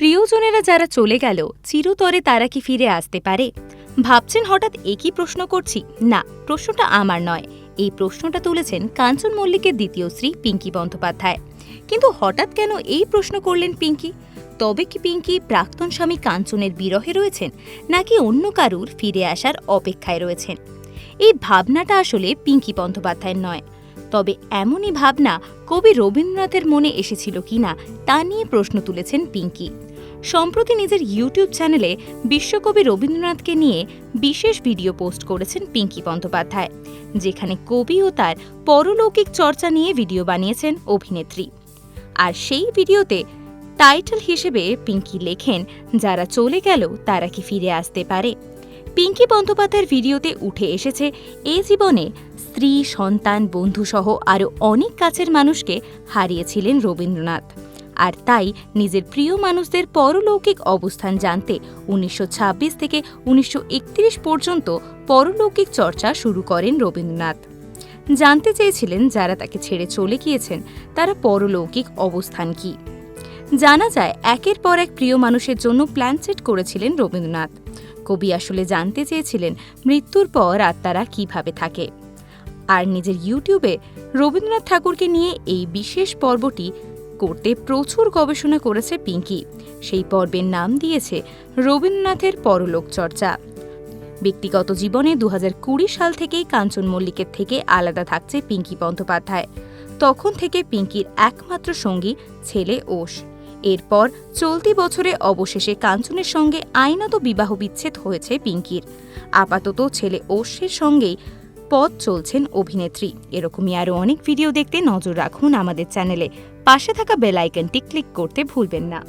প্রিয়জনেরা যারা চলে গেল, চিরতরে তারা কি ফিরে আসতে পারে? ভাবছেন হঠাৎ একই প্রশ্ন করছি? না, প্রশ্নটা আমার নয়। এই প্রশ্নটা তুলেছেন কাঞ্চন মল্লিকের দ্বিতীয় স্ত্রী পিঙ্কি বন্দ্যোপাধ্যায়। কিন্তু হঠাৎ কেন এই প্রশ্ন করলেন পিঙ্কি? তবে কি পিঙ্কি প্রাক্তন স্বামী কাঞ্চনের বিরহে রয়েছেন, নাকি অন্য কারুর ফিরে আসার অপেক্ষায় রয়েছেন? এই ভাবনাটা আসলে পিঙ্কি বন্দ্যোপাধ্যায়ের নয়। তবে এমনই ভাবনা কবি রবীন্দ্রনাথের মনে এসেছিল কিনা, তা নিয়ে প্রশ্ন তুলেছেন পিঙ্কি। সম্প্রতি নিজের ইউটিউব চ্যানেলে বিশ্বকবি রবীন্দ্রনাথকে নিয়ে বিশেষ ভিডিও পোস্ট করেছেন পিঙ্কি বন্দ্যোপাধ্যায়, যেখানে কবি ও তার পরলৌকিক চর্চা নিয়ে ভিডিও বানিয়েছেন অভিনেত্রী। আর সেই ভিডিওতে টাইটেল হিসেবে পিঙ্কি লেখেন, যারা চলে গেল, তারা কি ফিরে আসতে পারে? পিঙ্কি বন্দ্যোপাধ্যায়ের ভিডিওতে উঠে এসেছে, এ জীবনে স্ত্রী, সন্তান, বন্ধুসহ আরও অনেক কাছের মানুষকে হারিয়েছিলেন রবীন্দ্রনাথ। আর তাই নিজের প্রিয় মানুষদের পরলৌকিক অবস্থান জানতে উনিশশো ছাব্বিশ থেকে উনিশশো একত্রিশ পর্যন্ত পরলৌকিক চর্চা শুরু করেন রবীন্দ্রনাথ। জানতে চেয়েছিলেন যারা তাকে ছেড়ে চলে গিয়েছেন, তারা পরলৌকিক অবস্থান কি। জানা যায়, একের পর এক প্রিয় মানুষের জন্য প্ল্যান সেট করেছিলেন রবীন্দ্রনাথ। কবি আসলে জানতে চেয়েছিলেন মৃত্যুর পর আত্মারা কীভাবে থাকে। আর নিজের ইউটিউবে রবীন্দ্রনাথ ঠাকুরকে নিয়ে এই বিশেষ পর্বটি করতে প্রচুর গবেষণা করেছে পিঙ্কি। সেই পর্বের নাম দিয়েছে রবীন্দ্রনাথের পরলোক চর্চা ব্যক্তিগত জীবনে দুহাজার কুড়ি সাল থেকেই কাঞ্চন মল্লিকের থেকে আলাদা থাকছে পিঙ্কি বন্দ্যোপাধ্যায়। তখন থেকে পিঙ্কির একমাত্র সঙ্গী ছেলে ওষ এরপর চলতি বছরে অবশেষে কাঞ্চনের সঙ্গে আইনত বিবাহ বিচ্ছেদ হয়েছে পিঙ্কির। আপাতত ছেলে ওষের সঙ্গেই পথ চলছেন অভিনেত্রী। এরকমই আরও অনেক ভিডিও দেখতে নজর রাখুন আমাদের চ্যানেলে পাশে থাকা বেল আইকনটি ক্লিক করতে ভুলবেন না।